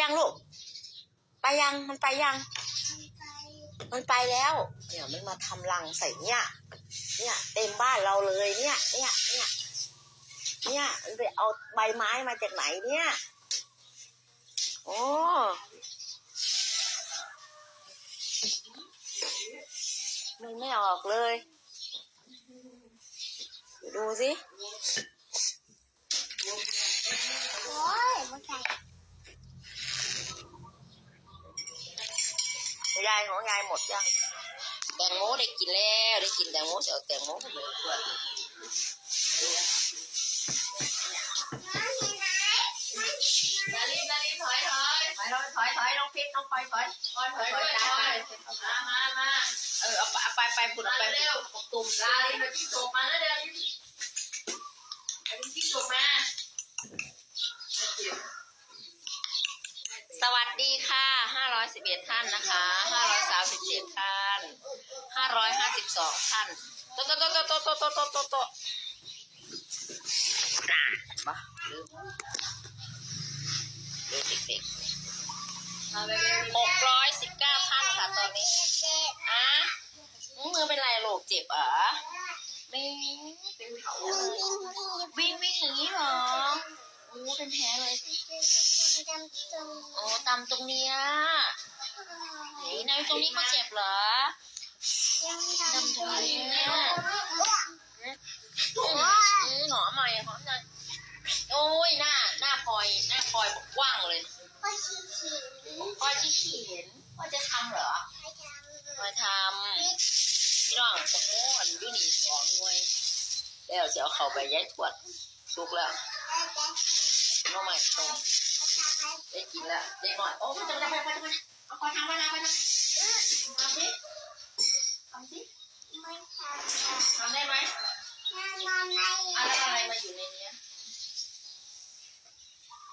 ยังลูก ไปยังมันไปยัง มันไปแล้ว เนี่ยมันมาทำรังใส่เนี่ย เนี่ยเต็มบ้านเราเลยเนี่ย เนี่ย เนี่ย เนี่ยมันไปเอาใบไม้มาจากไหนเนี่ยโอ้มันไม่ออกเลยดูสิโอ้ยมันใส่ ยายของยายหมดยังแตงโมได้กินแล้วได้กินแตงโมจะเอาแตงโมไปเลยด้วยดารินดารินถอยถอยถอยถอยถอยถอยน้องพิษน้องพลอยถอยถอยถอยด้วยถอยมามามาเออเอาไปเอาไปไปบุญเอาไปเร็วตุ่มดารินมาที่โจกมาแล้วเร็วดารินที่โจกมาสวัสดีค่ะห้าร้อยสิบเอ็ดท่านนะคะ จ็ดท่านห้าร้อยห้าสิบสองท่านโตโตโตโตโตโตโตโตโตะน่ะบ้าลืมลืมเด็กๆมาเร็วหกร้อยสิบเก้าท่านค่ะตอนนี้อะมือเป็นไรโรคเจ็บเหรอไม่เป็นเขาวิ่งวิ่งอย่างนี้หรอโอ้เป็นแผลเลยโอ้ตำตรงเนี้ย นี่นตรงนี้ก็เจ็บเหรอตำตรงนี้เนี่ยหนอใหม่หอมหน่อยโอ้ยหน้าหน้าพลอยหน้าพลอยกว้างเลยพ่อที่เขียนพ่อยจะทำเหรอมาทำพี่น้องตะโมนยูนี่สองหน่วยแล้วจะเอาเข้าไปย้ายถวดสุกแล้วน้องใหม่ต้มได้กินแล้วได้หน่อยโอ้ไม่ต้องได้ไปไปไป เอาคอทำไปนะไปนะทำสิทำสิไม่ทำทำได้ไหมอะไรอะไรมาอยู่ในเนี้ย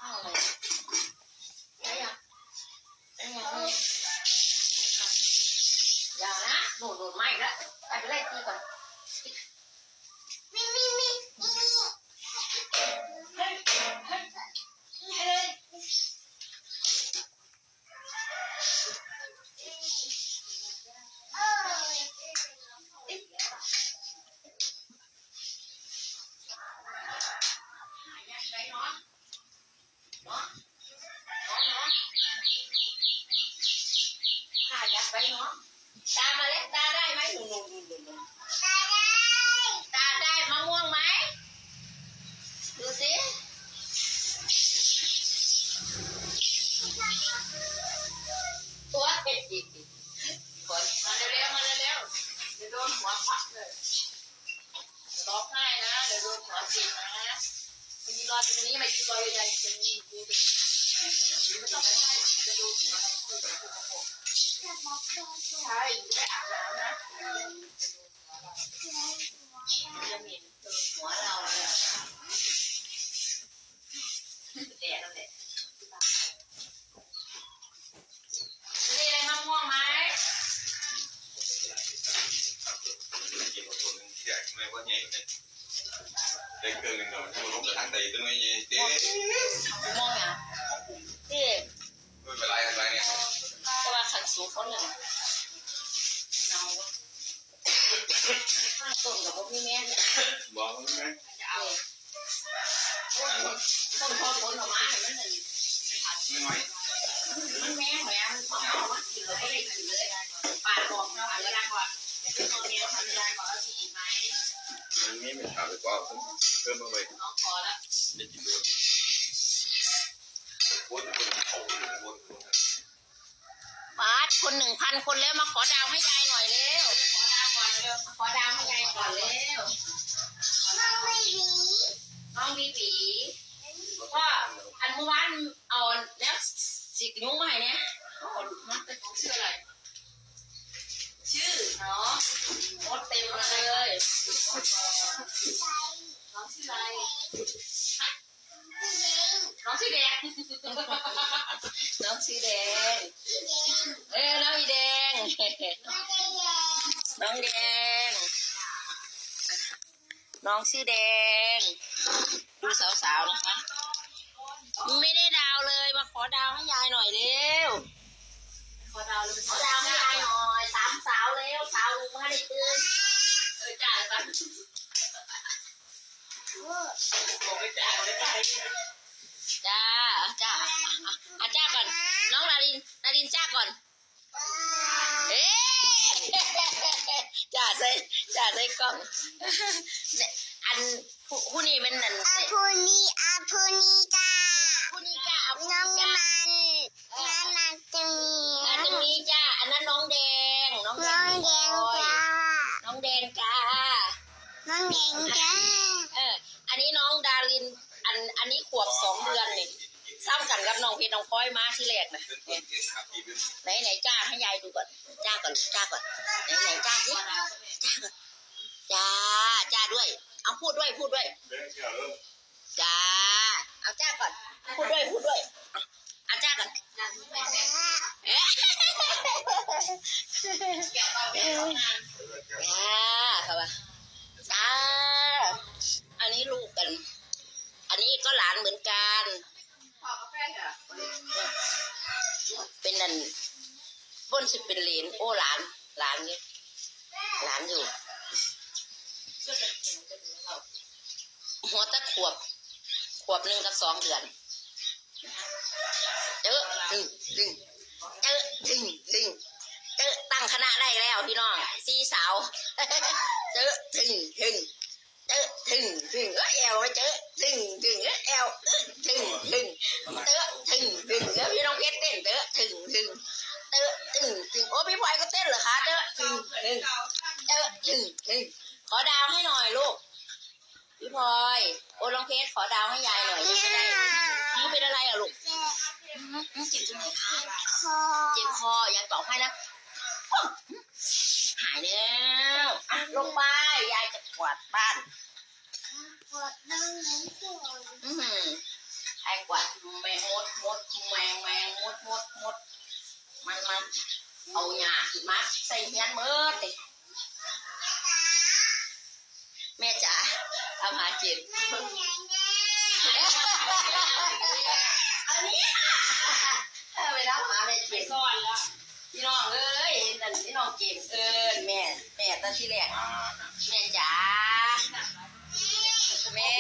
อ้าวอะไรได้ยังได้ยังได้ยังทำสิอย่านะหนูหนูไม่ละไปไปไล่ตีก่อน ตัวเด็ดดิคนมาเร็วมาเร็วเดี๋ยวโดนหัวปักเลยร้องไห้นะเดี๋ยวโดนหัวจิกนะมายืนรอตรงนี้มายืนรอใหญ่ๆตรงนี้ดูดิไม่ต้องไปให้จะดูหัวอะไรคุยกับคุกคุกใช่ไปอาบน้ำนะจะมีเติม สูบเขาเนี่ยเนาข้างต้นกับผมมีแม่บ่ยบอกมันไหมเออต้นพอผลออกมาเนี่ยมันเนี่ยไม่ไหวมัแม่แหวนมันมากินเราก็ลยกินเลยปาบอกเราหาเวลาก่อนตอนนี้ทำเวลาก่อนแราสีไหมมันไม่เป็นข่าวไปกว่เพิ่มเพิ่มมาไหมน้องพอแล้วได้กินเลยคนคนเขาคนคน หนึ่งพันคนแล้วมาขอดาวให้ยายหน่อยเร็วขอดาวก่อนเร็วมาขอดาวให้ยายก่อนเร็วน้องบีบีก็อันเมื่อวานเอาแล้วสิกยุ้งมาให้เนี่ยโอ้โหมันน้องชื่ออะไรชื่อเนาะโคตรเต็มเลยน้องชื่ออะไรน้องชื่อแดง น้องชื่อแดง เอ้ยน้องอีแดง น้องแดง น้องชื่อแดง ดูสาวๆนะคะไม่ได้ดาวเลยมาขอดาวให้ยายหน่อยเร็ว ขอดาวเลยขอดาวให้ยายหน่อยสามสาวเร็วสาวลุงมาได้ตื่นเออจ่ายไปบอกไม่จ่ายไม่จ่ายจ้าจ้าอะ อะอะจ้าก่อน น้องนารินนารินจ้าก่อนเอ๊ะจ้าใส่จ้าใส่กล้องเนี่ยอันผู้ผู้นี้เป็นนั่นอาพูนีอาพูนีจ้าผู้นี้จ้าเอาผู้น้องนี้จ้ามันน้ำมันตรงอันนี้นี้จ้าอันนั้นน้องแดงน้องแดน้องงแดงโอ้ยจ้าน้องแดงจ้าน้องแดงจ้าเอออันนี้น้องดารินอันอันนี้ขวบสองเดือนนี่ ซ้ำกันกับน้องเพชรน้องพลอยมาที่แรกนะไหนไหนจ้าให้ยายดูก่อนจ้าก่อนจ้าก่อนไหนไหนจ้าสิจ้าก่อนจ้าจ้าด้วย เอาพูดด้วยพูดด้วยจ้าเอาจ้าก่อน พูดด้วยพูดด้วยเอาจ้าก่อนเอ๊ะแกะเอาเพื่อนเชื่อจ้าค่ะว่าจ้า สิเป็นเหลนโอ้หลานหลานเนี่ยหลานอยู่ หัวตะขวบ ขวบหนึ่งกับสองเดือนเจอถึงถึงเจอถึงถึงเจอตั้งคณะได้แล้วพี่น้องสี่สาวเจอถึงถึงเจอถึงถึงเออแอลเจอถึงถึงเออแอลเออถึงถึงเจอถึงถึงเออพี่น้องเพชรเต้นเจอถึงถึง พี่พลอยก็เต้นเหรอคะเจอถึงถึงเจอถึงถึงขอดาวให้หน่อยลูก พี่พลอยโอ้น้องเพชรขอดาวให้ยายหน่อยยังเป็นอะไรยังเป็นอะไรอะลูกอืมเจ็บตรงไหนคะคอเจ็บคออยากตอบให้นะหายแล้วอะลงไปยายจะกวาดบ้านปวดน้องน้องปวดอืมไอ้กวาดแมงมดมดแมงแมงมดมดมดมันมัน เอาหยาขึ้นมาใส่เฮียนเมื่อติแม่จ๋าเอาหาเจ็บอันนี้เออไปรับหาแม่เจ็บซ่อนแล้วพี่น้องเอ้ยนั่นพี่น้องเจ็บเอินแม่แม่ตั้งที่แรกแม่จ๋าแม่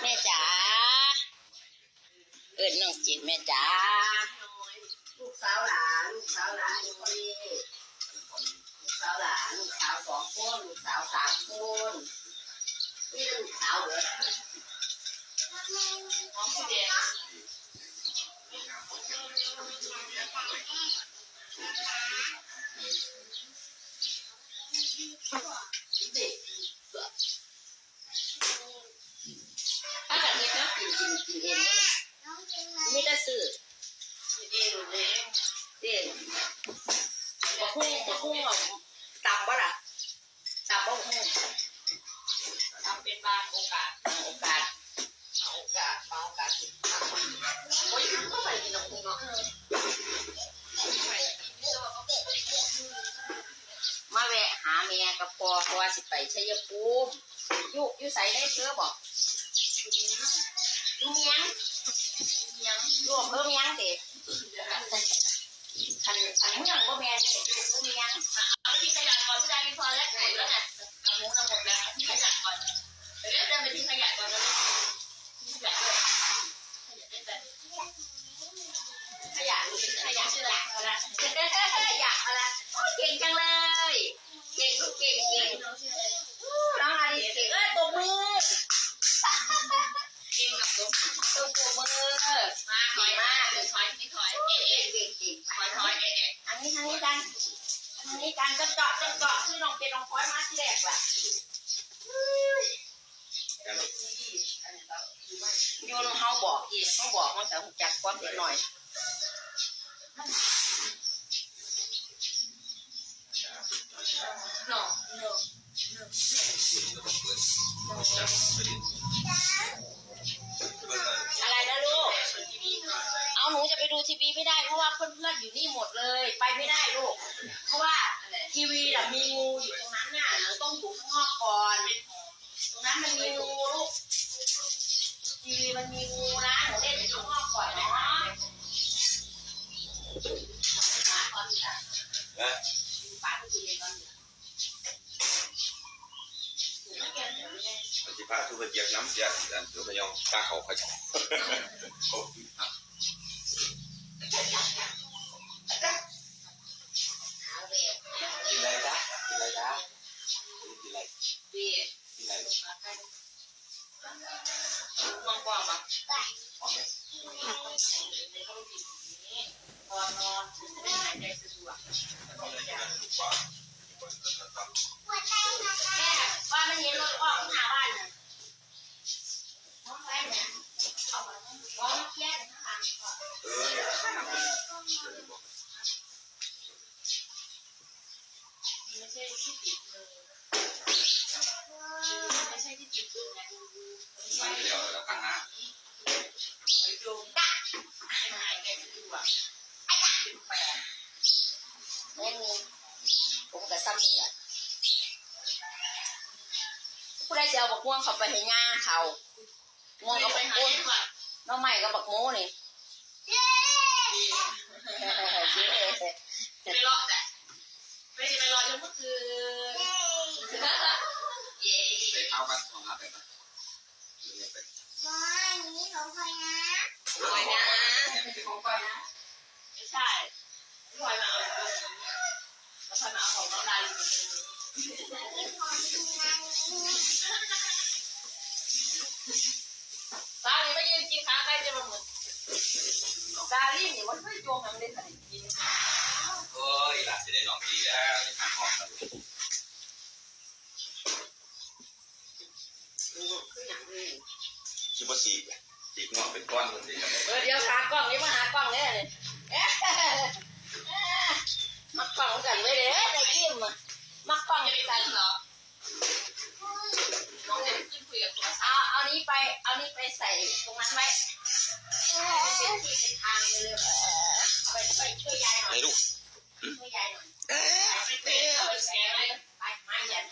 แม่จ๋าเอินน้องจิตแม่จ๋า ป้าแบบนี้นะกินกินกินเองไม่ได้ซื้อเองเลยเด็กมาพุ่งมาพุ่งอะตับปะล่ะตับปะพุ่งทำเป็นบางโอกาสโอกาสเอาโอกาสบางโอกาสถึงโอ้ยก็ไปกินน้ำพุ่งเนาะ ว่าสิไปชัยภูมิอยู่อยู่ใส่ได้เชื้อบอกอยู่เมียงเมียงอยู่อำเภอเมียงเด็คันคันเมืองก็แม่นเด็อยู่อำเภอเมียง อะไรนะลูก เอาหนูจะไปดูทีวีไม่ได้เพราะว่าเพื่อนๆอยู่นี่หมดเลย ไปไม่ได้ลูก เพราะว่าทีวีน่ะมีงูอยู่ตรงนั้นน่ะหนูต้องอยู่ข้างนอกก่อน ตรงนั้นมันมีงูลูก ทีวีมันมีงูนะหนูเล่นอยู่ข้างนอกก่อนนะนะ กินอะไรนะกินอะไรเบียกินอะไรมองกว้างปะหอมไหมพอนอนไม่หายใจสะดวกต้องเลยกินอะไรถูกกว่าหัวใจนะคะแม่ว่ามันเห็นรถออกหน้าบ้านน่ะมองไปเนี่ยเอาไปมองแค่ข้างหอนออเนี่ยน้ำเป็นไม่ใช่ที่ติดมือไม่ใช่ที่ติดมือไงมันเดี๋ยวเราข้างหน้าไอ้โดมไม่หายใจสะดวก เป็นแปดไม่มี ผมกับซ้ำนี่แหละผู้ใดจะเอาบักม่วงเขาไปให้ง่าเขาม่วงไม่ก็ไปไปหาโอนดีกว่าน้องใหม่ก็บักโม้นี่เย้ไปรอแต่ไม่ได้ไปรอจนเมื่อคืนเย้เย้ไปเข้ากันของน้าไปไหมหรือเนี่ยไปมอนี่ของใครนะลอยนะ ไม่ใช่ของไปนะไม่ใช่ลอยมาเอา แล้วค่อยมาเอาของน้องดาอยู่ตรงนี้นี่ของคุณนางนี่ตานี่ไม่ยืนกินขาใกล้จะมาเหมือนดาลี่นี่มันไม่โยงทำได้ขนาดกินเอ้ยหลานจะได้ลองดีแล้วในทางห้องครับคืออย่างนี้คิดว่าสีสีงอกเป็นก้อนมันดีกันเลยเออเดี๋ยวหากล้องนี้มาหากล้องเนี่ยเลยเอ๊ะมั กันไว้เลยในยิ้มอะมักกล้องจะไปไปกักันเหรอน้องจะขึ้นคุยกับโทรศัพท์เอาเอานี้ไป เอานี้ไปใส่ตรงนั้นไว้เป็นที่เป็นทางเลยเอไปช่วยช่วยยายหน่อย ไหนลูก